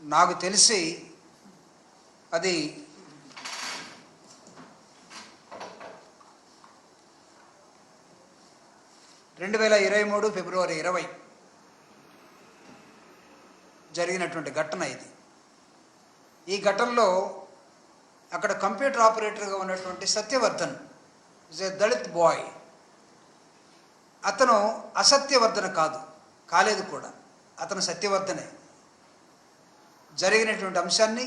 నాకు తెలిసి అది రెండు వేల ఇరవై మూడు ఫిబ్రవరి ఇరవై జరిగినటువంటి ఘటన ఇది. ఈ ఘటనలో అక్కడ కంప్యూటర్ ఆపరేటర్గా ఉన్నటువంటి Satyavardhan is a Dalit boy. అతను అసత్యవర్ధన కాదు కాలేదు కూడా. అతను సత్యవర్ధనే. జరిగినటువంటి అంశాన్ని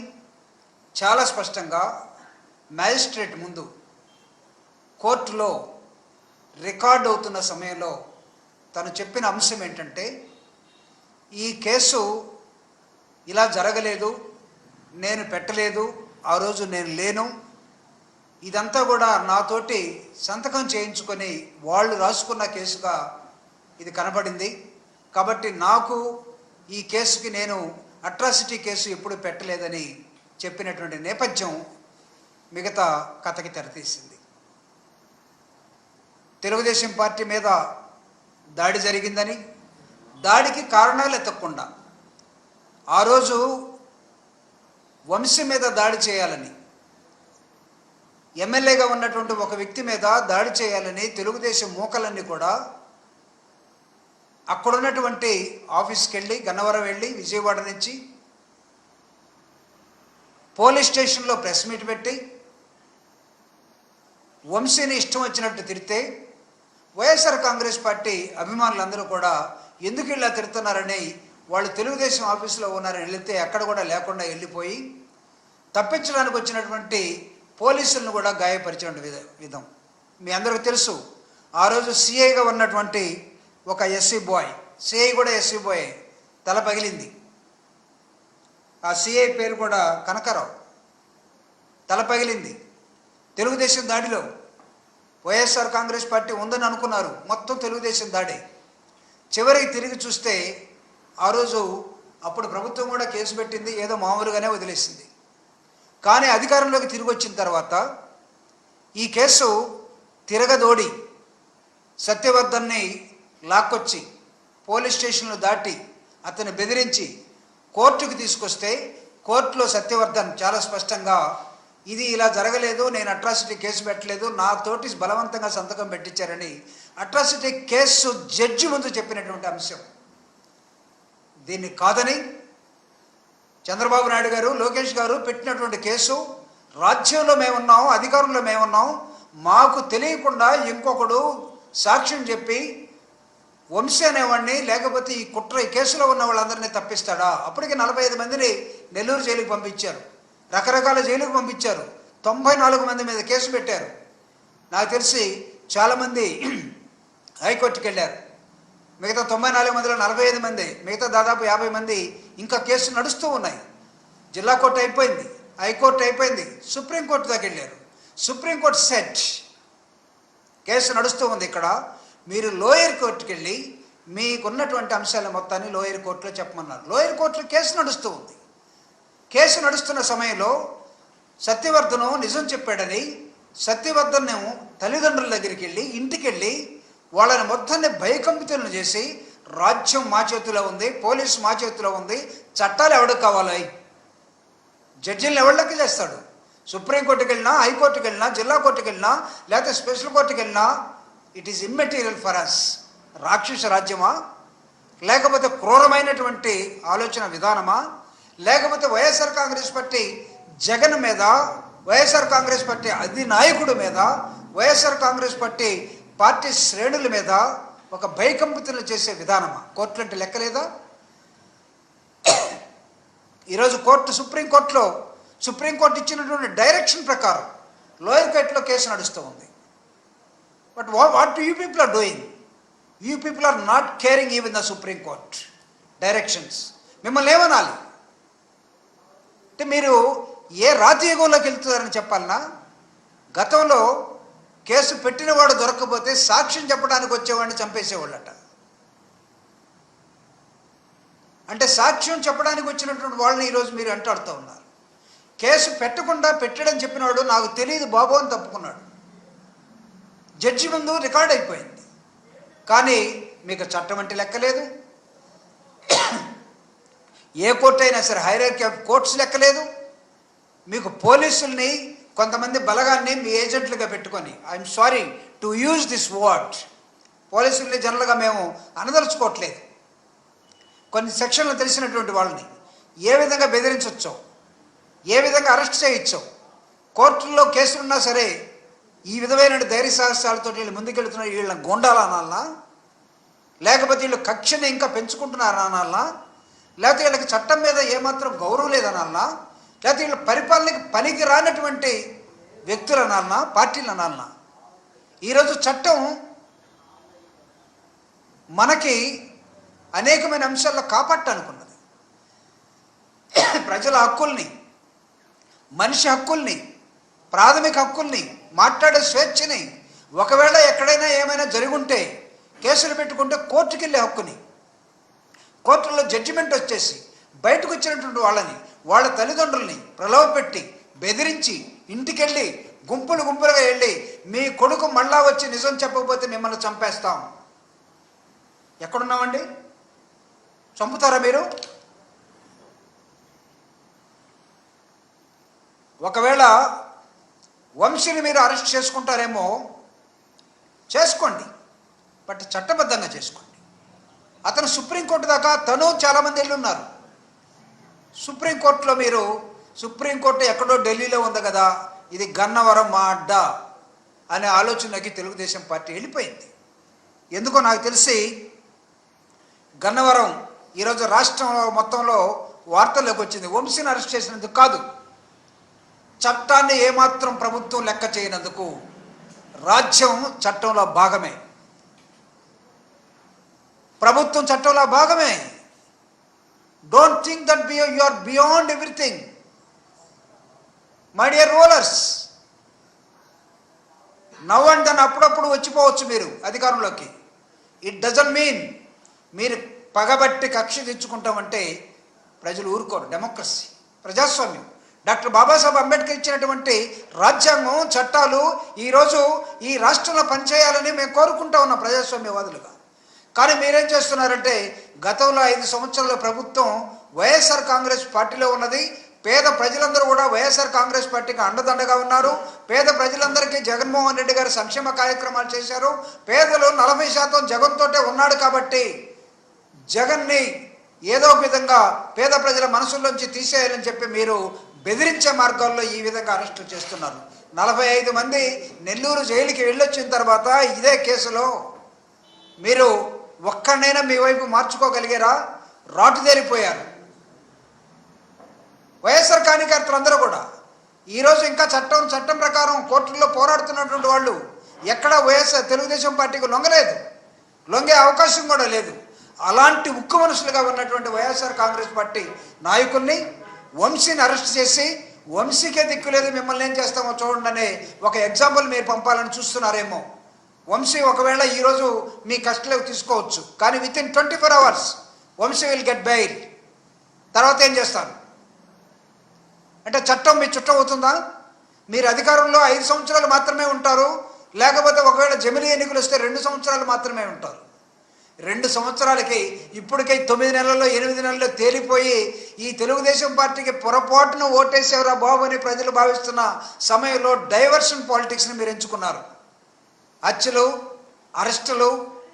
చాలా స్పష్టంగా మ్యాజిస్ట్రేట్ ముందు కోర్టులో రికార్డ్ అవుతున్న సమయంలో తను చెప్పిన అంశం ఏంటంటే ఈ కేసు ఇలా జరగలేదు నేను పెట్టలేదు ఆ రోజు నేను లేను ఇదంతా కూడా నాతోటి సంతకం చేయించుకొని వాళ్ళు రాసుకున్న కేసుగా ఇది కనబడింది. కాబట్టి నాకు ఈ కేసుకి నేను అట్రాసిటీ కేసు ఎప్పుడు పెట్టలేదని చెప్పినటువంటి నేపథ్యం మిగతా కథకి తెరతీసింది. తెలుగుదేశం పార్టీ మీద దాడి జరిగిందని దాడికి కారణాలు ఎత్తకుండా ఆ రోజు వంశీ మీద దాడి చేయాలని ఎమ్మెల్యేగా ఉన్నటువంటి ఒక వ్యక్తి మీద దాడి చేయాలని తెలుగుదేశం మూకలన్నీ కూడా అక్కడున్నటువంటి ఆఫీస్కి వెళ్ళి గన్నవరం వెళ్ళి విజయవాడ నుంచి పోలీస్ స్టేషన్లో ప్రెస్ మీట్ పెట్టి వంశీని ఇష్టం వచ్చినట్టు తిరితే వైఎస్ఆర్ కాంగ్రెస్ పార్టీ అభిమానులందరూ కూడా ఎందుకు ఇలా తిడుతున్నారని వాళ్ళు తెలుగుదేశం ఆఫీసులో ఉన్నారని వెళితే ఎక్కడ కూడా లేకుండా వెళ్ళిపోయి తప్పించడానికి వచ్చినటువంటి పోలీసులను కూడా గాయపరిచిన విధ విధం. మీ అందరికీ తెలుసు ఆ రోజు సిఐగా ఉన్నటువంటి ఒక ఎస్సీ బాయ్ సిఐ కూడా ఎస్సీ బాయ్ తల పగిలింది. ఆ సిఐ పేరు కూడా కనకరావు. తల పగిలింది. తెలుగుదేశం దాడిలో వైఎస్ఆర్ కాంగ్రెస్ పార్టీ ఉందని అనుకున్నారు. మొత్తం తెలుగుదేశం దాడి. చివరికి తిరిగి చూస్తే ఆ రోజు అప్పుడు ప్రభుత్వం కూడా కేసు పెట్టింది ఏదో మామూలుగానే వదిలేసింది. కానీ అధికారంలోకి తిరిగి వచ్చిన తర్వాత ఈ కేసు తిరగదోడి సత్యవర్ధన్ని లాక్కొచ్చి పోలీస్ స్టేషన్లు దాటి అతన్ని బెదిరించి కోర్టుకు తీసుకొస్తే కోర్టులో సత్యవర్ధన్ చాలా స్పష్టంగా ఇది ఇలా జరగలేదు నేను అట్రాసిటీ కేసు పెట్టలేదు నాతోటి బలవంతంగా సంతకం పెట్టించారని అట్రాసిటీ కేసు జడ్జి ముందు చెప్పినటువంటి అంశం. దీన్ని కాదని చంద్రబాబు నాయుడు గారు లోకేష్ గారు పెట్టినటువంటి కేసు రాజ్యంలో మేమున్నాం అధికారంలో మేమున్నాం మాకు తెలియకుండా ఇంకొకడు సాక్ష్యం చెప్పి వంశీ అనేవాడిని లేకపోతే ఈ కుట్ర ఈ కేసులో ఉన్న వాళ్ళందరినీ తప్పిస్తాడా? అప్పటికి నలభై ఐదు మందిని నెల్లూరు జైలుకి పంపించారు. రకరకాల జైలుకు పంపించారు. తొంభై నాలుగు మంది మీద కేసు పెట్టారు. నాకు తెలిసి చాలామంది హైకోర్టుకి వెళ్ళారు మిగతా తొంభై నాలుగు మందిలో నలభై ఐదు మంది మిగతా దాదాపు యాభై మంది ఇంకా కేసులు నడుస్తూ ఉన్నాయి. జిల్లా కోర్టు అయిపోయింది హైకోర్టు అయిపోయింది సుప్రీంకోర్టు దాకా వెళ్ళారు సుప్రీంకోర్టు సెట్. కేసు నడుస్తూ ఉంది ఇక్కడ. మీరు లోయర్ కోర్టుకి వెళ్ళి మీకున్నటువంటి అంశాల మొత్తాన్ని లోయర్ కోర్టులో చెప్పమన్నారు. లోయర్ కోర్టులో కేసు నడుస్తూ ఉంది. కేసు నడుస్తున్న సమయంలో సత్యవర్ధను నిజం చెప్పాడని సత్యవర్ధన్ తల్లిదండ్రుల దగ్గరికి వెళ్ళి ఇంటికి వెళ్ళి వాళ్ళని మొత్తాన్ని భయకంపితులను చేసి రాజ్యం మా చేతిలో ఉంది పోలీసు మా చేతిలో ఉంది చట్టాలు ఎవడికి కావాలి? జడ్జిలను ఎవళ్ళకి చేస్తాడు? సుప్రీంకోర్టుకి వెళ్ళినా హైకోర్టుకి వెళ్ళినా జిల్లా కోర్టుకి వెళ్ళినా లేకపోతే స్పెషల్ కోర్టుకి వెళ్ళినా it is immaterial for us రాక్షస రాజ్యమా? లేకపోతే క్రూరమైనటువంటి ఆలోచన విధానమా? లేకపోతే వైఎస్ఆర్ కాంగ్రెస్ పార్టీ జగన్ మీద వైఎస్ఆర్ కాంగ్రెస్ పార్టీ అధినాయకుడి మీద వైఎస్ఆర్ కాంగ్రెస్ పార్టీ పార్టీ శ్రేణుల మీద ఒక భయకంపితులు చేసే విధానమా? కోర్టులు అంటే లెక్కలేదా? ఈరోజు కోర్టు సుప్రీంకోర్టులో సుప్రీంకోర్టు ఇచ్చినటువంటి డైరెక్షన్ ప్రకారం లోయర్ కోర్టులో కేసు నడుస్తూ ఉంది. But what you people are doing you people are not caring even the supreme court directions మిమ్మల్ని ఏమనాలి? అంటే మీరు ఏ రాజయోగంలోకి వెళ్తున్నారని చెప్పాలన్నా గతంలో కేసు పెట్టినవాడు దొరకకపోతే సాక్ష్యం చెప్పడానికి వచ్చేవాడిని చంపేసేవాళ్ళట. అంటే సాక్ష్యం చెప్పడానికి వచ్చినటువంటి వాళ్ళని ఈరోజు మీరు అంటాడుతూ ఉన్నారు. కేసు పెట్టకుండా పెట్టడం చెప్పినవాడు నాకు తెలియదు బాబు అని తప్పుకున్నాడు. జడ్జి ముందు రికార్డ్ అయిపోయింది. కానీ మీకు చట్టం అంటే లెక్కలేదు. ఏ కోర్టు అయినా సరే హైరార్కీ ఆఫ్ కోర్ట్స్ లెక్కలేదు. మీకు పోలీసుల్ని కొంతమంది బలగాన్ని మీ ఏజెంట్లుగా పెట్టుకొని I'm sorry to use this word పోలీసుల్ని జనరల్గా మేము అనదలుచుకోవట్లేదు. కొన్ని సెక్షన్లు తెలిసినటువంటి వాళ్ళని ఏ విధంగా బెదిరించవచ్చో ఏ విధంగా అరెస్ట్ చేయొచ్చో కోర్టుల్లో కేసులున్నా సరే ఈ విధమైన ధైర్య సాహసాలతో వీళ్ళు ముందుకెళ్తున్న వీళ్ళని గుండాలా లేకపోతే వీళ్ళు కక్షని ఇంకా పెంచుకుంటున్నారా అనాలనా? లేకపోతే వీళ్ళకి చట్టం మీద ఏమాత్రం గౌరవం లేదనాలా లేకపోతే వీళ్ళ పరిపాలనకి పనికి రానటువంటి వ్యక్తులు అనాలనా? పార్టీలు అనాలనా? ఈరోజు చట్టం మనకి అనేకమైన అంశాల్లో కాపాడటానుకున్నది. ప్రజల హక్కుల్ని మనిషి హక్కుల్ని ప్రాథమిక హక్కుల్ని మాట్లాడే స్వేచ్ఛని ఒకవేళ ఎక్కడైనా ఏమైనా జరుగుంటే కేసులు పెట్టుకుంటే కోర్టుకి వెళ్ళే హక్కుని. కోర్టులో జడ్జిమెంట్ వచ్చేసి బయటకు వచ్చినటువంటి వాళ్ళని వాళ్ళ తల్లిదండ్రుల్ని ప్రలోభపెట్టి బెదిరించి ఇంటికెళ్ళి గుంపులు గుంపులుగా వెళ్ళి మీ కొడుకు మళ్ళా వచ్చి నిజం చెప్పకపోతే మిమ్మల్ని చంపేస్తాం. ఎక్కడున్నామండి? చంపుతారా మీరు? ఒకవేళ వంశీని మీరు అరెస్ట్ చేసుకుంటారేమో చేసుకోండి. బట్ చట్టబద్ధంగా చేసుకోండి. అతను సుప్రీంకోర్టు దాకా తను చాలామంది వెళ్ళి ఉన్నారు సుప్రీంకోర్టులో మీరు సుప్రీంకోర్టు ఎక్కడో ఢిల్లీలో ఉంది కదా ఇది గన్నవరం మా అడ్డ అనే ఆలోచనకి తెలుగుదేశం పార్టీ వెళ్ళిపోయింది. ఎందుకో నాకు తెలిసి గన్నవరం ఈరోజు రాష్ట్రంలో మొత్తంలో వార్తల్లోకి వచ్చింది. వంశీని అరెస్ట్ చేసినందుకు కాదు. చట్టాన్ని ఏమాత్రం ప్రభుత్వం లెక్క చేయనందుకు రాజ్యం చట్టంలో భాగమే. ప్రభుత్వం చట్టంలో భాగమే. Don't think that బియో you are beyond everything my dear rulers now and then అప్పుడప్పుడు వచ్చిపోవచ్చు మీరు అధికారంలోకి. ఇట్ డజంట్ మీన్ మీరు పగబట్టి కక్ష తెచ్చుకుంటామంటే ప్రజలు ఊరుకోరు. డెమోక్రసీ ప్రజాస్వామ్యం. డాక్టర్ బాబాసాహెబ్ అంబేద్కర్ ఇచ్చినటువంటి రాజ్యాంగం చట్టాలు ఈరోజు ఈ రాష్ట్రంలో పనిచేయాలని మేము కోరుకుంటా ఉన్నాం ప్రజాస్వామ్యవాదులుగా. కానీ మీరేం చేస్తున్నారంటే గతంలో ఐదు సంవత్సరాల ప్రభుత్వం వైఎస్ఆర్ కాంగ్రెస్ పార్టీలో ఉన్నది. పేద ప్రజలందరూ కూడా వైఎస్ఆర్ కాంగ్రెస్ పార్టీకి అండదండగా ఉన్నారు. పేద ప్రజలందరికీ జగన్మోహన్ రెడ్డి గారు సంక్షేమ కార్యక్రమాలు చేశారు. పేదలు నలభై శాతం జగన్తోటే ఉన్నాడు కాబట్టి జగన్ని ఏదో ఒక విధంగా పేద ప్రజల మనసుల్లోంచి తీసేయాలని చెప్పి మీరు బెదిరించే మార్గాల్లో ఈ విధంగా అరెస్టులు చేస్తున్నారు. నలభై ఐదు మంది నెల్లూరు జైలుకి వెళ్ళొచ్చిన తర్వాత ఇదే కేసులో మీరు ఒక్కడనైనా మీ వైపు మార్చుకోగలిగారా? రాటుదేరిపోయారు. వైఎస్ఆర్ కార్యకర్తలందరూ కూడా. ఈరోజు ఇంకా చట్టం చట్టం ప్రకారం కోర్టుల్లో పోరాడుతున్నటువంటి వాళ్ళు ఎక్కడ వైఎస్ఆర్ తెలుగుదేశం పార్టీకి లొంగలేదు. లొంగే అవకాశం కూడా లేదు. అలాంటి ఉక్కు మనుషులుగా ఉన్నటువంటి వైఎస్ఆర్ కాంగ్రెస్ పార్టీ నాయకుల్ని వంశీని అరెస్ట్ చేసి వంశీకే దిక్కులేదు మిమ్మల్ని ఏం చేస్తామో చూడండి అనే ఒక ఎగ్జాంపుల్ మీరు పంపాలని చూస్తున్నారేమో. వంశీ ఒకవేళ ఈరోజు మీ కస్టలోకి తీసుకోవచ్చు. కానీ with in twenty four hours Vamsi will get bail తర్వాత ఏం చేస్తారు? అంటే చట్టం మీ చుట్టం అవుతుందా? మీరు అధికారంలో ఐదు సంవత్సరాలు మాత్రమే ఉంటారు. లేకపోతే ఒకవేళ జమిలీ ఎన్నికలు వస్తే రెండు సంవత్సరాలు మాత్రమే ఉంటారు. రెండు సంవత్సరాలకి ఇప్పటికే తొమ్మిది నెలల్లో ఎనిమిది నెలల్లో తేలిపోయి ఈ తెలుగుదేశం పార్టీకి పొరపాటున ఓటేసేవరా బాబు అని ప్రజలు భావిస్తున్న సమయంలో డైవర్షన్ పాలిటిక్స్ని మీరు ఎంచుకున్నారు. హత్యలు అరెస్టులు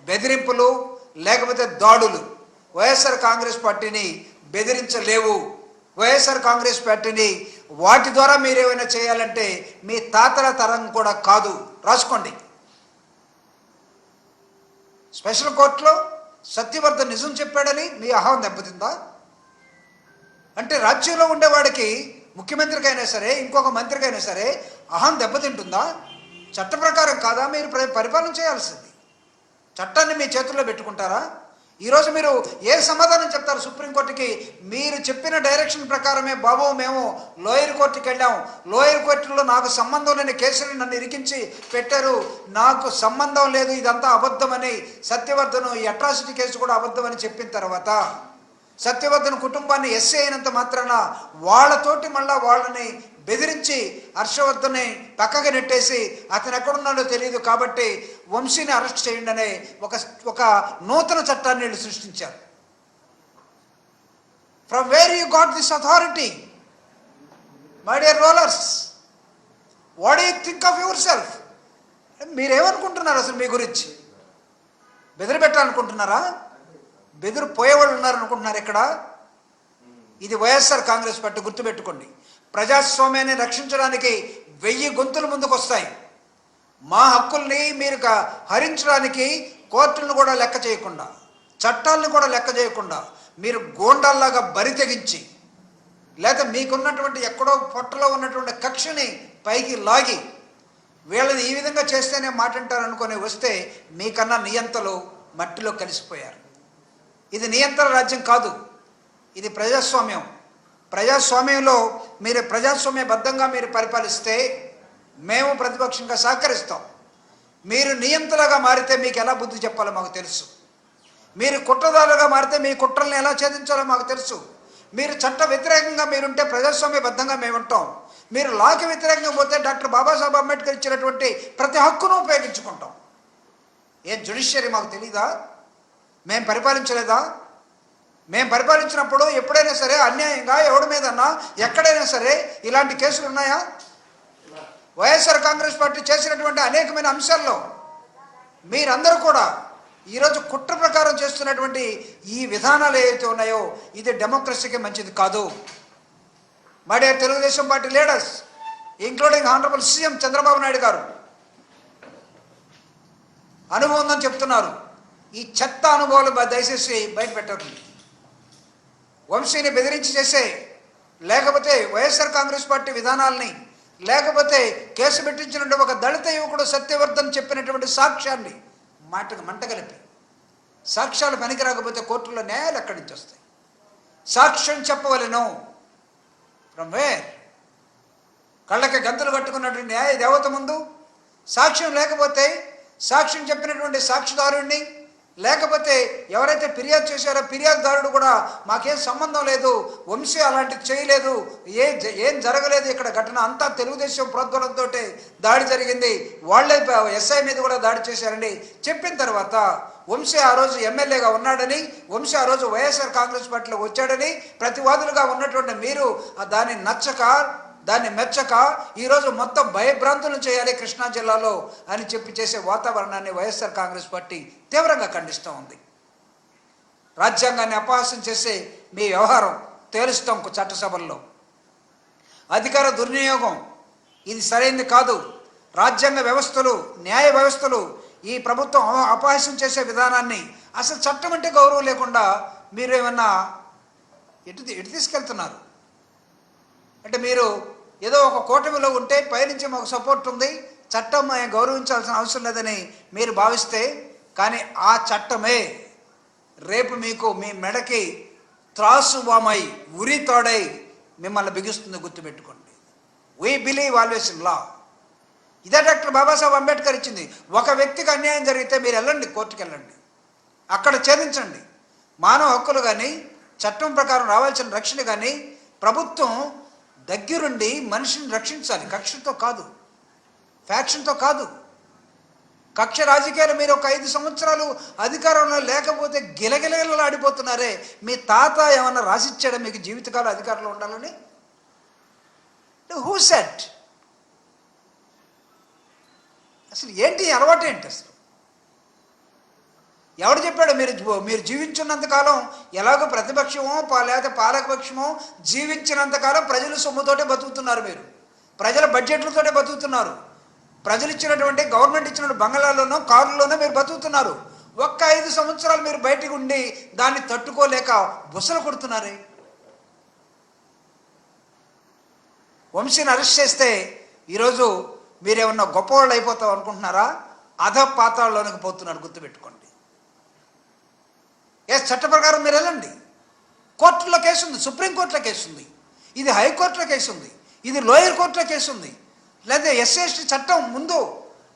బెదిరింపులు లేకపోతే దాడులు. వైఎస్ఆర్ కాంగ్రెస్ పార్టీని బెదిరించలేవు. వైఎస్ఆర్ కాంగ్రెస్ పార్టీని వాటి ద్వారా మీరు ఏమైనా చేయాలంటే మీ తాతల తరం కూడా కాదు. రాసుకోండి. స్పెషల్ కోర్టులో సత్యవర్ధన్ నిజం చెప్పాడని మీ అహం దెబ్బతిందా? అంటే రాజ్యంలో ఉండేవాడికి ముఖ్యమంత్రికైనా సరే ఇంకొక మంత్రికైనా సరే అహం దెబ్బతింటుందా? చట్ట ప్రకారం కాదా? మీరు పరిపాలన చేయాల్సింది. చట్టాన్ని మీ చేతుల్లో పెట్టుకుంటారా? ఈరోజు మీరు ఏ సమాధానం చెప్తారు సుప్రీంకోర్టుకి మీరు చెప్పిన డైరెక్షన్ ప్రకారమే బాబు మేము లోయర్ కోర్టుకి వెళ్ళాము లోయర్ కోర్టులో నాకు సంబంధం లేని కేసులు నన్ను ఇరికించి పెట్టారు. నాకు సంబంధం లేదు ఇదంతా అబద్ధమని సత్యవర్ధను ఈ అట్రాసిటీ కేసు కూడా అబద్ధమని చెప్పిన తర్వాత సత్యవర్ధన్ కుటుంబాన్ని ఎస్సీ అయినంత మాత్రాన వాళ్ళతోటి మళ్ళా వాళ్ళని బెదిరించి హర్షవర్ధన్ని పక్కకి నెట్టేసి అతను ఎక్కడున్నాడో తెలియదు కాబట్టి వంశీని అరెస్ట్ చేయండి అనే ఒక ఒక నూతన చట్టాన్ని వీళ్ళు సృష్టించారు. From where you got this authority my dear rulers what you think of your self మీరేమనుకుంటున్నారు అసలు మీ గురించి? బెదిరిపెట్టాలనుకుంటున్నారా బెదిరి పోయేవాళ్ళు ఉన్నారనుకుంటున్నారు ఇక్కడ ఇది వైఎస్ఆర్ కాంగ్రెస్ పార్టీ గుర్తుపెట్టుకోండి. ప్రజాస్వామ్యాన్ని రక్షించడానికి వెయ్యి గొంతులు ముందుకు వస్తాయి మా హక్కుల్ని మీరు హరించడానికి కోర్టులను కూడా లెక్క చేయకుండా చట్టాలను కూడా లెక్క చేయకుండా మీరు గోండాల్లాగా బరి తెగించి లేదా మీకున్నటువంటి ఎక్కడో పొట్టలో ఉన్నటువంటి కక్షని పైకి లాగి వీళ్ళని ఈ విధంగా చేస్తేనే మాట అంటారనుకొని వస్తే మీకన్నా నియంతలు మట్టిలో కలిసిపోయారు. ఇది నియంత్రణ రాజ్యం కాదు. ఇది ప్రజాస్వామ్యం. ప్రజాస్వామ్యంలో మీరు ప్రజాస్వామ్యబద్ధంగా మీరు పరిపాలిస్తే మేము ప్రతిపక్షంగా సహకరిస్తాం. మీరు నియంతలుగా మారితే మీకు ఎలా బుద్ధి చెప్పాలో మాకు తెలుసు. మీరు కుట్రదారులుగా మారితే మీ కుట్రల్ని ఎలా ఛేదించాలో మాకు తెలుసు. మీరు చట్ట వ్యతిరేకంగా మీరుంటే ప్రజాస్వామ్యబద్ధంగా మేము ఉంటాం మీరు లాకి వ్యతిరేకంగా పోతే డాక్టర్ బాబాసాహెబ్ అంబేద్కర్ ఇచ్చినటువంటి ప్రతి హక్కును ఉపయోగించుకుంటాం. ఏం జ్యుడిషియరీ మాకు తెలీదా? మేము పరిపాలించలేదా? మేము పరిపాలించినప్పుడు ఎప్పుడైనా సరే అన్యాయంగా ఎవడి మీదన్నా ఎక్కడైనా సరే ఇలాంటి కేసులు ఉన్నాయా? వైఎస్ఆర్ కాంగ్రెస్ పార్టీ చేసినటువంటి అనేకమైన అంశాల్లో మీరందరూ కూడా ఈరోజు కుట్ర ప్రకారం చేస్తున్నటువంటి ఈ విధానాలు ఏవైతే ఉన్నాయో ఇది డెమోక్రసీకి మంచిది కాదు. My dear Telugu Desam party leaders including honourable CM Chandrababu Naidu garu అనుభవం ఉందని చెప్తున్నారు. ఈ చెత్త అనుభవాలు బ- దయచేసి బయట పెట్టకండి. వంశీని బెదిరించి చేసే లేకపోతే వైఎస్ఆర్ కాంగ్రెస్ పార్టీ విధానాల్ని లేకపోతే కేసు పెట్టించినటువంటి ఒక దళిత యువకుడు సత్యవర్ధన్ చెప్పినటువంటి సాక్ష్యాన్ని మాటకు మంట కలిపి సాక్ష్యాలు పనికి రాకపోతే కోర్టులో న్యాయాలు ఎక్కడి నుంచి వస్తాయి? సాక్ష్యం చెప్పవలను. From where? కళ్ళకి గంతులు కట్టుకున్నటువంటి న్యాయ దేవత ముందు సాక్ష్యం లేకపోతే సాక్ష్యం చెప్పినటువంటి సాక్షిదారుణ్ణి లేకపోతే ఎవరైతే ఫిర్యాదు చేశారో ఫిర్యాదుదారుడు కూడా మాకేం సంబంధం లేదు వంశీ అలాంటిది చేయలేదు ఏ జ- ఏం జరగలేదు ఇక్కడ ఘటన అంతా తెలుగుదేశం ప్రోద్బలంతో దాడి జరిగింది వాళ్ళే ఎస్ఐ మీద కూడా దాడి చేశారండి. చెప్పిన తర్వాత వంశీ ఆ రోజు ఎమ్మెల్యేగా ఉన్నాడని వంశీ ఆ రోజు వైఎస్ఆర్ కాంగ్రెస్ పార్టీలో వచ్చాడని ప్రతివాదులుగా ఉన్నటువంటి మీరు దాన్ని నచ్చక దాన్ని మెచ్చక ఈరోజు మొత్తం భయభ్రాంతులను చేయాలి కృష్ణా జిల్లాలో అని చెప్పి చేసే వాతావరణాన్ని వైఎస్ఆర్ కాంగ్రెస్ పార్టీ తీవ్రంగా ఖండిస్తూ ఉంది. రాజ్యాంగాన్ని అపహాసం చేసే మీ వ్యవహారం తేలుస్తాం చట్టసభల్లో. అధికార దుర్వినియోగం ఇది సరైనది కాదు. రాజ్యాంగ వ్యవస్థలు న్యాయ వ్యవస్థలు ఈ ప్రభుత్వం అపహాసం చేసే విధానాన్ని అసలు చట్టం అంటే గౌరవం లేకుండా మీరు ఏమన్నా ఎటు ఎటు తీసుకెళ్తున్నారు? అంటే మీరు ఏదో ఒక కూటమిలో ఉంటే పైనుంచి మాకు సపోర్ట్ ఉంది. చట్టం మేము గౌరవించాల్సిన అవసరం లేదని మీరు భావిస్తే కానీ ఆ చట్టమే రేపు మీకు మీ మెడకి త్రాసు వామై ఉరి తోడై మిమ్మల్ని బిగుస్తుంది గుర్తుపెట్టుకోండి. We believe always in law ఇదే డాక్టర్ బాబాసాహెబ్ అంబేద్కర్ ఇచ్చింది. ఒక వ్యక్తికి అన్యాయం జరిగితే మీరు వెళ్ళండి కోర్టుకు వెళ్ళండి. అక్కడ ఛేదించండి. మానవ హక్కులు కానీ చట్టం ప్రకారం రావాల్సిన రక్షణ కానీ ప్రభుత్వం దగ్గరుండి మనిషిని రక్షించాలి. కక్షతో కాదు. ఫ్యాక్షన్తో కాదు. కక్ష రాజకీయాలు మీరు ఒక ఐదు సంవత్సరాలు అధికారంలో లేకపోతే గిలగిలగిలలు ఆడిపోతున్నారే మీ తాత ఏమన్నా రాసిచ్చాడా మీకు జీవితకాలం అధికారంలో ఉండాలని? హూ సెట్ అసలు ఏంటి అలవాటు ఏంటి అసలు? ఎవడు చెప్పాడు? మీరు మీరు జీవించున్నంత కాలం ఎలాగో ప్రతిపక్షమో లేకపోతే పాలకపక్షమో జీవించినంతకాలం ప్రజలు ప్రజల సొమ్ముతోటే బతుకుతున్నారు మీరు. ప్రజల బడ్జెట్లతోటే బతుకుతున్నారు. ప్రజలు ఇచ్చినటువంటి గవర్నమెంట్ ఇచ్చిన బంగళాల్లోనో కారులోనో మీరు బతుకుతున్నారు. ఒక్క ఐదు సంవత్సరాలు మీరు బయటికి ఉండి దాన్ని తట్టుకోలేక బుసలు కొడుతున్నారే? వంశీని అరెస్ట్ చేస్తే ఈరోజు మీరేమన్నా గొప్పవాళ్ళు అయిపోతాం అనుకుంటున్నారా? అధ పాతాళలోనికి పోతున్నారు గుర్తుపెట్టుకోండి. ఏ చట్ట ప్రకారం మీరు వెళ్ళండి. కోర్టులో కేసు ఉంది సుప్రీంకోర్టులో కేసు ఉంది. ఇది హైకోర్టులో కేసు ఉంది ఇది లోయర్ కోర్టులో కేసు ఉంది. లేదా ఎస్సీ చట్టం ముందు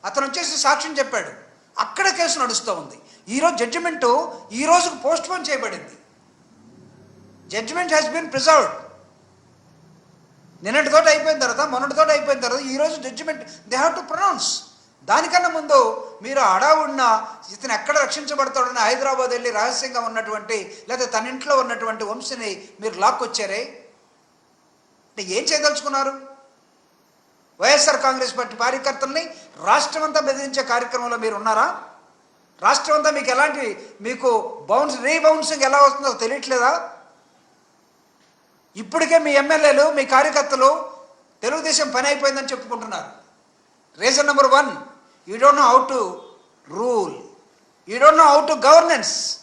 అతను వచ్చేసి సాక్ష్యం చెప్పాడు. అక్కడ కేసు నడుస్తూ ఉంది. ఈరోజు జడ్జిమెంటు ఈ రోజుకు పోస్ట్ పోన్ చేయబడింది. జడ్జిమెంట్ హ్యాస్ బీన్ ప్రిజర్వ్డ్ నిన్నటితోటి అయిపోయిన తర్వాత మొన్నటితోటి అయిపోయిన తర్వాత ఈరోజు judgement they have to pronounce దానికన్నా ముందు మీరు అడావుడిన ఇతను ఎక్కడ రక్షించబడతాడని హైదరాబాద్ వెళ్ళి రహస్యంగా ఉన్నటువంటి లేదా తన ఇంట్లో ఉన్నటువంటి వంశని మీరు లాక్కొచ్చారే? అంటే ఏం చేయదలుచుకున్నారు? వైఎస్ఆర్ కాంగ్రెస్ పార్టీ కార్యకర్తల్ని రాష్ట్రమంతా బెదిరించే కార్యక్రమంలో మీరు ఉన్నారా? రాష్ట్రం అంతా మీకు ఎలాంటి మీకు బౌన్స్ రీబౌన్సింగ్ ఎలా వస్తుందో తెలియట్లేదా? ఇప్పటికే మీ ఎమ్మెల్యేలు మీ కార్యకర్తలు తెలుగుదేశం పని అయిపోయిందని చెప్పుకుంటున్నారు. Reason number one you don't know how to rule you don't know how to governance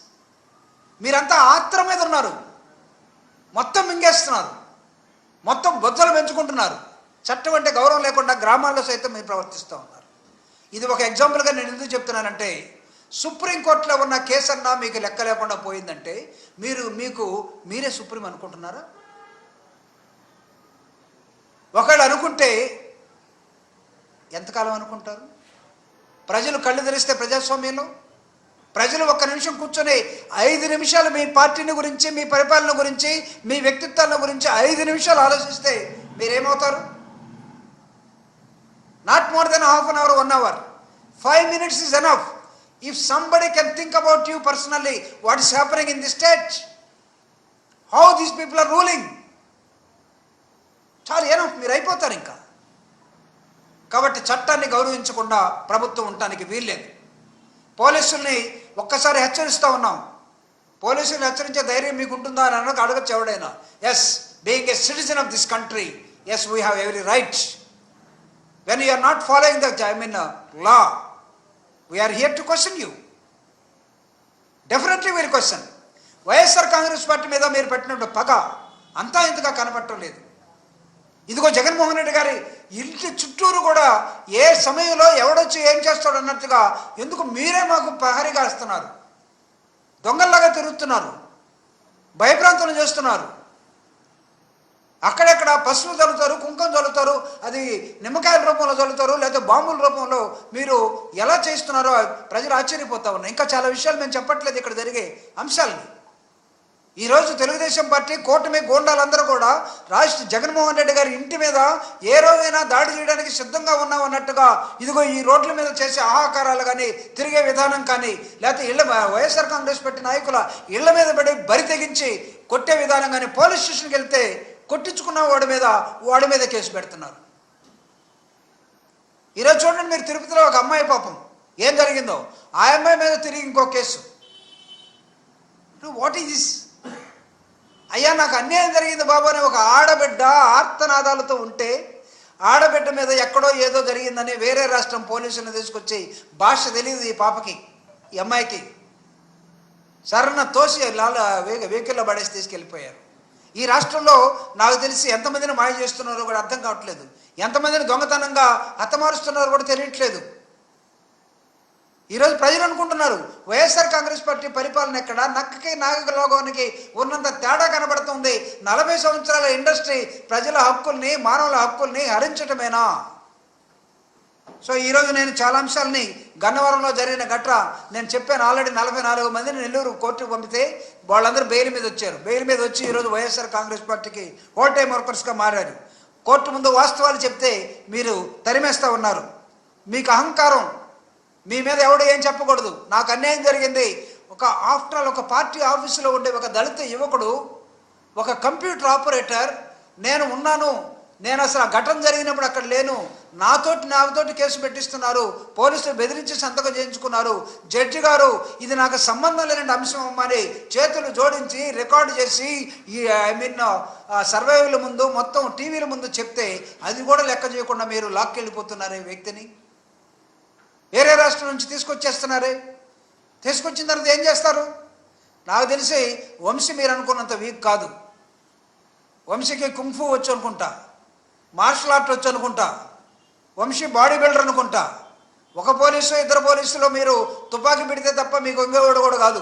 మీరంతా ఆత్రం మీద ఉన్నారు. మొత్తం మింగేస్తున్నారు. మొత్తం బొజ్జలు పెంచుకుంటున్నారు. చట్టం అంటే గౌరవం లేకుండా గ్రామాల్లో సైతం మీరు ప్రవర్తిస్తూ ఉన్నారు. ఇది ఒక ఎగ్జాంపుల్గా నేను ఎందుకు చెప్తున్నానంటే సుప్రీంకోర్టులో ఉన్న కేసు అన్నా మీకు లెక్క లేకుండా పోయిందంటే మీరు మీకు మీరే సుప్రీం అనుకుంటున్నారా? ఒకళ్ళు అనుకుంటే ఎంతకాలం అనుకుంటారు? ప్రజలు కళ్ళు తెరిస్తే ప్రజాస్వామ్యంలో? ప్రజలు ఒక్క నిమిషం కూర్చొని ఐదు నిమిషాలు మీ పార్టీని గురించి మీ పరిపాలన గురించి మీ వ్యక్తిత్వాల గురించి ఐదు నిమిషాలు ఆలోచిస్తే మీరేమవుతారు? Not more than half an hour one hour five minutes is enough if somebody can think about you personally what is happening in the state how these people are ruling చాలు ఏనఫ్ మీరు అయిపోతారు ఇంకా. కాబట్టి చట్టాన్ని గౌరవించకుండా ప్రభుత్వం ఉండటానికి వీల్లేదు. పోలీసుల్ని ఒక్కసారి హెచ్చరిస్తూ ఉన్నాం. పోలీసులు హెచ్చరించే ధైర్యం మీకు ఉంటుందా అని అన్నది అడగచ్చు ఎవడైనా. As being a citizen of this country as we have every right when you are not following the I mean law we are here to question you definitely we'll question YSR Congress party మీద మీరు పెట్టినట్టు పగ అంతా ఇంతగా కనపడటం లేదు. ఇదిగో జగన్మోహన్ రెడ్డి గారి ఇంటి చుట్టూరు కూడా ఏ సమయంలో ఎవడొచ్చి ఏం చేస్తాడు అన్నట్టుగా ఎందుకు మీరే మాకు ప్రహరీగా ఇస్తున్నారు దొంగల్లాగా తిరుగుతున్నారు. భయభ్రాంతులు చేస్తున్నారు. అక్కడెక్కడ పసుపు చల్లుతారు కుంకుమ చల్లుతారు అది నిమ్మకాయల రూపంలో చల్లుతారు లేదా బాంబుల రూపంలో మీరు ఎలా చేస్తున్నారో ప్రజలు ఆశ్చర్యపోతా ఉన్నారు. ఇంకా చాలా విషయాలు మేము చెప్పట్లేదు ఇక్కడ జరిగే అంశాలని. ఈరోజు తెలుగుదేశం పార్టీ కూటమి గోండాలందరూ కూడా రాష్ట్ర జగన్మోహన్ రెడ్డి గారి ఇంటి మీద ఏ రోజైనా దాడి చేయడానికి సిద్ధంగా ఉన్నాం అన్నట్టుగా ఇదిగో ఈ రోడ్ల మీద చేసే ఆహాకారాలు కానీ తిరిగే విధానం కానీ లేకపోతే ఇళ్ళ వైఎస్ఆర్ కాంగ్రెస్ పెట్టి నాయకుల ఇళ్ళ మీద పడి బరి తెగించి కొట్టే విధానం కానీ పోలీస్ స్టేషన్కి వెళ్తే కొట్టించుకున్న వాడి మీద వాడి మీద కేసు పెడుతున్నారు. ఈరోజు చూడండి మీరు తిరుపతిలో ఒక అమ్మాయి పాపం. ఏం జరిగిందో? ఆ అమ్మాయి మీద తిరిగి ఇంకో కేసు. వాట్ ఈజ్ దిస్ అయ్యా నాకు అన్యాయం జరిగింది బాబు అని ఒక ఆడబిడ్డ ఆర్తనాదాలతో ఉంటే ఆడబిడ్డ మీద ఎక్కడో ఏదో జరిగిందని వేరే రాష్ట్రం పోలీసులను తీసుకొచ్చి భాష తెలియదు ఈ పాపకి ఈ అమ్మాయికి. సరణ తోసి లాల వెహికల్లో పడేసి తీసుకెళ్ళిపోయారు. ఈ రాష్ట్రంలో నాకు తెలిసి ఎంతమందిని మాయ చేస్తున్నారో కూడా అర్థం కావట్లేదు. ఎంతమందిని దొంగతనంగా హతమారుస్తున్నారో కూడా తెలియట్లేదు. ఈరోజు ప్రజలు అనుకుంటున్నారు వైఎస్ఆర్ కాంగ్రెస్ పార్టీ పరిపాలన ఎక్కడ? నక్కకి నాగ లోగానికి ఉన్నంత తేడా కనబడుతుంది. నలభై సంవత్సరాల ఇండస్ట్రీ ప్రజల హక్కుల్ని మానవుల హక్కుల్ని హరించటమేనా? సో ఈరోజు నేను చాలా అంశాలని గన్నవరంలో జరిగిన ఘట్ట నేను చెప్పాను ఆల్రెడీ నలభై నాలుగు మందిని నెల్లూరు కోర్టుకు పంపితే వాళ్ళందరూ బెయిల్ మీద వచ్చారు. బెయిల్ మీద వచ్చి ఈరోజు వైఎస్ఆర్ కాంగ్రెస్ పార్టీకి హోల్ టైం వర్కర్స్గా మారారు. కోర్టు ముందు వాస్తవాలు చెప్తే మీరు తరిమేస్తూ ఉన్నారు. మీకు అహంకారం మీ మీద ఎవడు ఏం చెప్పకూడదు. నాకు అన్యాయం జరిగింది. ఒక ఆఫ్టర్ ఆల్ ఒక పార్టీ ఆఫీసులో ఉండే ఒక దళిత యువకుడు ఒక కంప్యూటర్ ఆపరేటర్ నేను ఉన్నాను. నేను అసలు ఆ ఘటన జరిగినప్పుడు అక్కడ లేను. నాతోటి నాతోటి కేసు పెట్టిస్తున్నారు. పోలీసులు బెదిరించి సంతకం చేయించుకున్నారు. జడ్జి గారు ఇది నాకు సంబంధం లేని అంశం అమ్మని చేతులు జోడించి రికార్డు చేసి ఈ ఐ మీన్ సర్వైవల్ ముందు మొత్తం టీవీల ముందు చెప్తే అది కూడా లెక్క చేయకుండా మీరు లాక్కెళ్ళిపోతున్నారు ఈ వ్యక్తిని. వేరే రాష్ట్రం నుంచి తీసుకొచ్చేస్తున్నారే? తీసుకొచ్చిన తర్వాత ఏం చేస్తారు? నాకు తెలిసి వంశీ మీరు అనుకున్నంత వీక్ కాదు. వంశీకి కుంఫు వచ్చు అనుకుంటా మార్షల్ ఆర్ట్ వచ్చు అనుకుంటా వంశీ బాడీ బిల్డర్ అనుకుంటా. ఒక పోలీసు ఇద్దరు పోలీసులో మీరు తుపాకీ పెడితే తప్ప మీకు ఇంకోడు కూడా కాదు.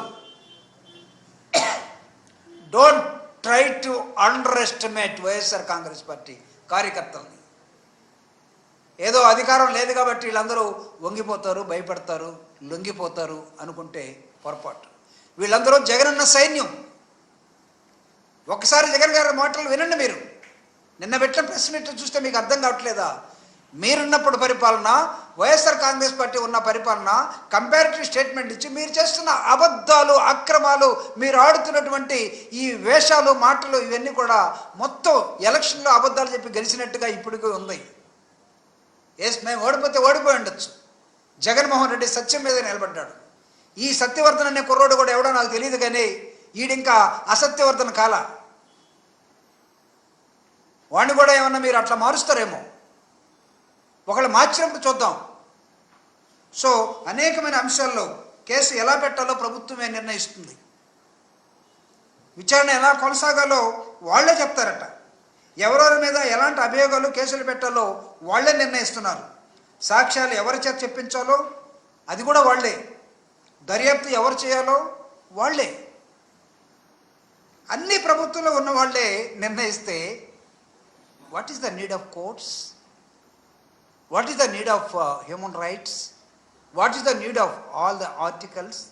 Don't try to underestimate YSR Congress party కార్యకర్తల్ని. ఏదో అధికారం లేదు కాబట్టి వీళ్ళందరూ వంగిపోతారు భయపడతారు లొంగిపోతారు అనుకుంటే పొరపాటు. వీళ్ళందరూ జగనన్న సైన్యం. ఒకసారి జగన్ గారి మాటలు వినండి మీరు. నిన్న పెట్టిన ప్రెస్ మీట్ చూస్తే మీకు అర్థం కావట్లేదా? మీరున్నప్పుడు పరిపాలన వైఎస్ఆర్ కాంగ్రెస్ పార్టీ ఉన్న పరిపాలన కంపారిటివ్ స్టేట్మెంట్ ఇచ్చి మీరు చేస్తున్న అబద్ధాలు అక్రమాలు మీరు ఆడుతున్నటువంటి ఈ వేషాలు మాటలు ఇవన్నీ కూడా మొత్తం ఎలక్షన్లో అబద్ధాలు చెప్పి గెలిచినట్టుగా ఇప్పటికీ ఉంది. ఎస్ మేము ఓడిపోతే ఓడిపోయి ఉండొచ్చు. జగన్మోహన్ రెడ్డి సత్యం మీద నిలబడ్డాడు. ఈ సత్యవర్ధన్ అనే కుర్రోడు కూడా ఎవడో నాకు తెలియదు కానీ ఈడింకా అసత్యవర్ధన కాల. వాడిని కూడా ఏమన్నా మీరు అట్లా మారుస్తారేమో. ఒకళ్ళు మార్చినప్పుడు చూద్దాం. సో అనేకమైన అంశాల్లో కేసు ఎలా పెట్టాలో ప్రభుత్వమే నిర్ణయిస్తుంది. విచారణ ఎలా కొనసాగాలో వాళ్ళే చెప్తారట. ఎవరెవరి మీద ఎలాంటి అభియోగాలు కేసులు పెట్టాలో వాళ్ళే నిర్ణయిస్తున్నారు. సాక్ష్యాలు ఎవరి చేత చెప్పించాలో అది కూడా వాళ్ళే. దర్యాప్తు ఎవరు చేయాలో వాళ్ళే. అన్ని ప్రభుత్వంలో ఉన్న వాళ్ళే నిర్ణయిస్తే what is the need of courts what is the need of human rights what is the need of all the articles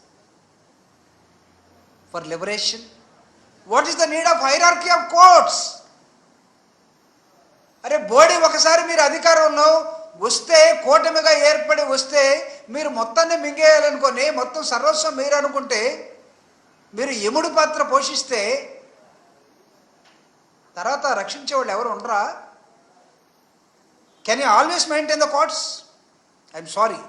for liberation what is the need of hierarchy of courts అరే బోడీ ఒకసారి మీరు అధికారంలో వస్తే కూటమిగా ఏర్పడి వస్తే మీరు మొత్తాన్ని మింగేయాలనుకొని మొత్తం సర్వస్వం మీరు అనుకుంటే మీరు యముడి పాత్ర పోషిస్తే తర్వాత రక్షించే వాళ్ళు ఎవరు ఉండరా? Can you always maintain the courts I'm sorry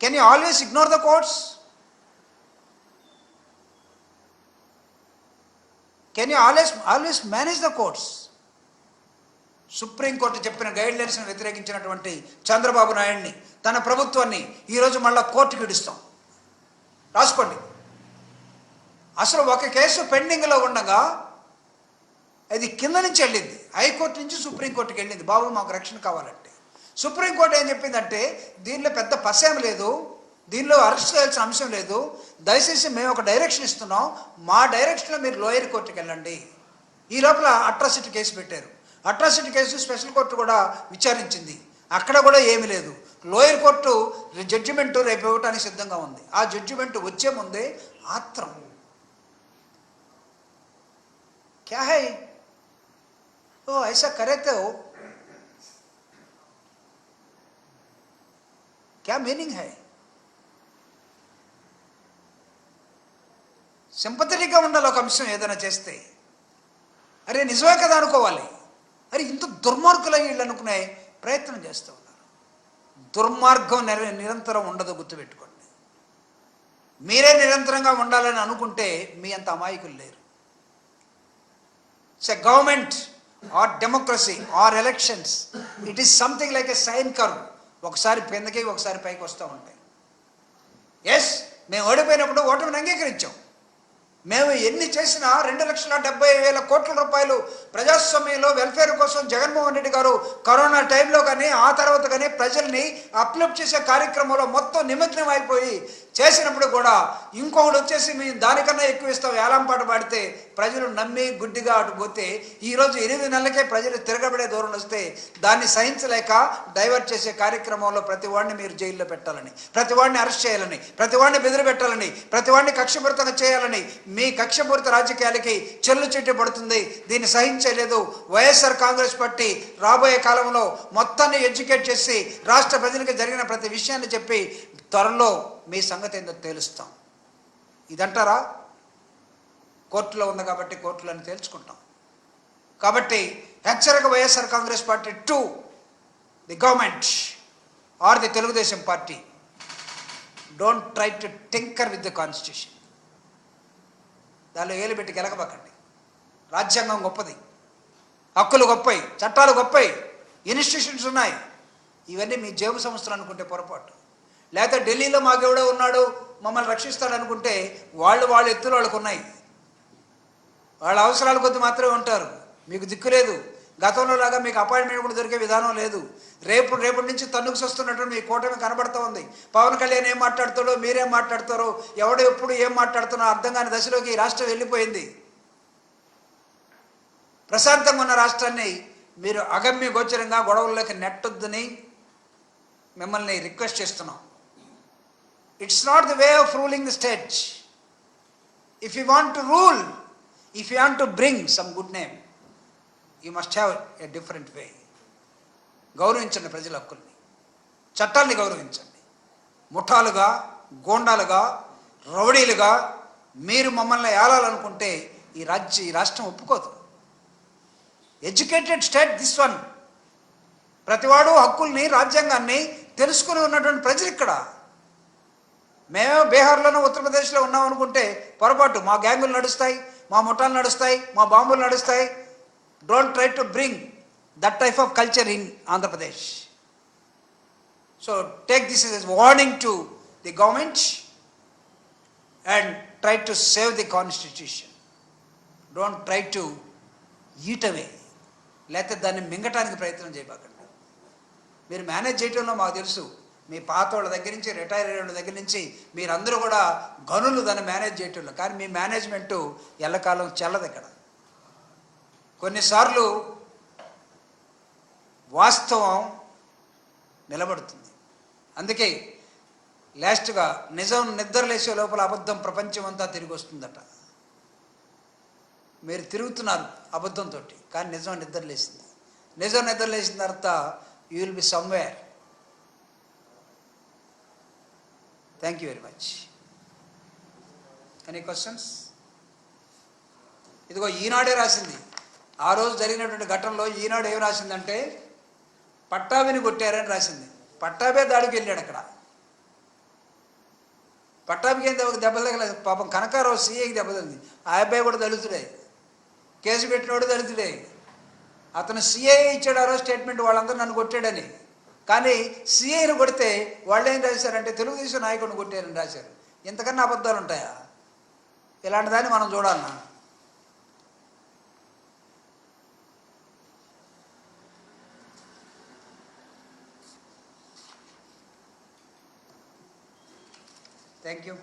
can you always ignore the courts can you always always manage the courts supreme court చెప్పిన గైడ్ లైన్స్ని వ్యతిరేకించినటువంటి చంద్రబాబు నాయుడిని తన ప్రభుత్వాన్ని ఈరోజు మళ్ళా కోర్టుకి ఇడుస్తాం రాసుకోండి. అసలు ఒక కేసు పెండింగ్లో ఉండగా అది కింద నుంచి వెళ్ళింది. హైకోర్టు నుంచి సుప్రీంకోర్టుకి వెళ్ళింది. బాబు మాకు రక్షణ కావాలంటే. సుప్రీంకోర్టు ఏం చెప్పిందంటే దీనిలో పెద్ద పసేం లేదు. దీనిలో అరెస్ట్ చేయాల్సిన అంశం లేదు. దయచేసి మేము ఒక డైరెక్షన్ ఇస్తున్నాం. మా డైరెక్షన్లో మీరు లోయర్ కోర్టుకి వెళ్ళండి. ఈ లోపల అట్రాసిటీ కేసు పెట్టారు. అట్రాసిటీ కేసు స్పెషల్ కోర్టు కూడా విచారించింది అక్కడ కూడా ఏమీ లేదు లోయర్ కోర్టు జడ్జిమెంట్ రేపు ఇవ్వటానికి సిద్ధంగా ఉంది ఆ జడ్జిమెంట్ వచ్చే ముందే ఆత్రం क्या है तो ऐसा करे तो क्या मीनिंग है సింపథెటిక్గా ఉండాలి ఒక అంశం ఏదైనా చేస్తే అరే నిజమే కదా అనుకోవాలి అరే ఇంత దుర్మార్గులు వీళ్ళు అనుకునే ప్రయత్నం చేస్తూ ఉన్నారు. దుర్మార్గం నిర నిరంతరం ఉండదు గుర్తుపెట్టుకోండి. మీరే నిరంతరంగా ఉండాలని అనుకుంటే మీ అంత అమాయకులు లేరు. It's a government or democracy or elections it is something like a sine curve ఒకసారి కిందకి ఒకసారి పైకి వస్తూ ఉంటాయి. ఎస్ మేము ఓడిపోయినప్పుడు ఓటమిని అంగీకరించాం. మేము ఎన్ని చేసినా రెండు లక్షల డెబ్బై వేల కోట్ల రూపాయలు ప్రజాస్వామ్యంలో వెల్ఫేర్ కోసం జగన్మోహన్ రెడ్డి గారు కరోనా టైంలో కానీ ఆ తర్వాత కానీ ప్రజల్ని అప్లిఫ్ట్ చేసే కార్యక్రమంలో మొత్తం నిమగ్నం అయిపోయి చేసినప్పుడు కూడా ఇంకొకటి వచ్చేసి మేము దానికన్నా ఎక్కువ ఇస్తాం వేలంపాట పాడితే ప్రజలు నమ్మి గుడ్డిగా అటు పోతే ఈరోజు ఎనిమిది నెలలకే ప్రజలు తిరగబడే దూరం వస్తే దాన్ని సహించలేక డైవర్ట్ చేసే కార్యక్రమంలో ప్రతి వాడిని మీరు జైల్లో పెట్టాలని ప్రతి వాడిని అరెస్ట్ చేయాలని ప్రతి వాడిని బెదిరి పెట్టాలని ప్రతి వాడిని కక్షపూరితంగా చేయాలని మీ కక్షపూరిత రాజకీయాలకి చెల్లు చెట్టు పడుతుంది. దీన్ని సహించలేదు. వైఎస్ఆర్ కాంగ్రెస్ పార్టీ రాబోయే కాలంలో మొత్తాన్ని ఎడ్యుకేట్ చేసి రాష్ట్ర ప్రజలకు జరిగిన ప్రతి విషయాన్ని చెప్పి త్వరలో మీ సంగతి ఏందో తేలుస్తాం. ఇదంటారా? కోర్టులో ఉంది కాబట్టి కోర్టులను తేల్చుకుంటాం. కాబట్టి హెచ్చరిక YSR Congress party to the government or the Telugu Desam party. Don't try to tinker with the constitution దానిలో ఏలు పెట్టి గెలకబకండి రాజ్యాంగం గొప్పది. హక్కులు గొప్పయి చట్టాలు గొప్పయి ఇన్స్టిట్యూషన్స్ ఉన్నాయి. ఇవన్నీ మీ జేబు సంస్థలు అనుకుంటే పొరపాటు. లేకపోతే ఢిల్లీలో మాకెవడో ఉన్నాడు మమ్మల్ని రక్షిస్తాడు అనుకుంటే వాళ్ళు వాళ్ళ ఎత్తులు వాళ్ళకు ఉన్నాయి వాళ్ళ అవసరాల కొద్ది మాత్రమే ఉంటారు. మీకు దిక్కు లేదు. గతంలో లాగా మీకు అపాయింట్మెంట్ కూడా దొరికే విధానం లేదు. రేపు రేపటి నుంచి తన్నుకు వస్తున్నట్టు మీ కూటమి కనబడుతూ ఉంది. పవన్ కళ్యాణ్ ఏం మాట్లాడతాడో మీరేం మాట్లాడతారో ఎవడు ఎప్పుడు ఏం మాట్లాడుతున్నా అర్థం కాని దశలోకి ఈ రాష్ట్రం వెళ్ళిపోయింది. ప్రశాంతంగా ఉన్న రాష్ట్రాన్ని మీరు అగమ్య గోచరంగా గొడవల్లోకి నెట్టొద్దని మిమ్మల్ని రిక్వెస్ట్ చేస్తున్నాం. It's not the way of ruling the state if you want to rule if you want to bring some good name you must have a different way గౌరవించండి ప్రజల హక్కుల్ని. చట్టాల్ని గౌరవించండి. ముఠాలుగా గోండాలుగా రౌడీలుగా మీరు మమ్మల్ని ఏలాలనుకుంటే ఈ రాజ్య ఈ రాష్ట్రం ఒప్పుకోదు. Educated state this one. ప్రతివాడు హక్కుల్ని రాజ్యాంగాన్ని తెలుసుకుని ఉన్నటువంటి ప్రజలు ఇక్కడ. మేము బీహార్లోనూ ఉత్తరప్రదేశ్లో ఉన్నాం అనుకుంటే పొరపాటు మా గ్యాంగులు నడుస్తాయి మా ముఠాలు నడుస్తాయి మా బాంబులు నడుస్తాయి don't try to bring that type of culture in Andhra Pradesh so take this is warning to the government and try to save the constitution don't try to eat away లేకపోతే దాన్ని మింగటానికి ప్రయత్నం చేయబాకండి. మీరు మేనేజ్ చేయటంలో మాకు తెలుసు. మీ పాత వాళ్ళ దగ్గర నుంచి రిటైర్ అయిన వాళ్ళ దగ్గర నుంచి మీరందరూ కూడా గనులు దాన్ని మేనేజ్ చేయటంలో. కానీ మీ మేనేజ్మెంటు ఎల్లకాలం చెల్లదు ఇక్కడ. కొన్నిసార్లు వాస్తవం నిలబడుతుంది. అందుకే లాస్ట్గా నిజం నిద్రలేసే లోపల అబద్ధం ప్రపంచం అంతా తిరిగి వస్తుందట. మీరు తిరుగుతున్నారు అబద్ధంతో కానీ నిజం నిద్రలేసింది. నిజం నిద్రలేసిన తర్వాత you will be somewhere thank you very much any questions ఇదిగో ఈనాడే రాసింది. ఆ రోజు జరిగినటువంటి ఘటనలో ఈనాడు ఏం రాసిందంటే పట్టాభిని కొట్టారని రాసింది. పట్టాభే దాడికి వెళ్ళాడు అక్కడ. పట్టాభికి ఏం దెబ్బ దెబ్బలు తగలేదు పాపం కనకారావు సీఏకి దెబ్బ తగిలింది. ఆ అబ్బాయి కూడా దళితుడే. కేసు పెట్టినోడు దళితుడే. అతను సీఏ ఇచ్చాడు ఆ రోజు స్టేట్మెంట్ వాళ్ళందరూ నన్ను కొట్టాడని. కానీ సీఏని కొడితే వాళ్ళు ఏం రాశారంటే తెలుగుదేశం నాయకుడిని కొట్టారని రాశారు. ఇంతకన్నా అబద్ధాలు ఉంటాయా? ఇలాంటి దాన్ని మనం చూడాలన్నా థ్యాంక్ యూ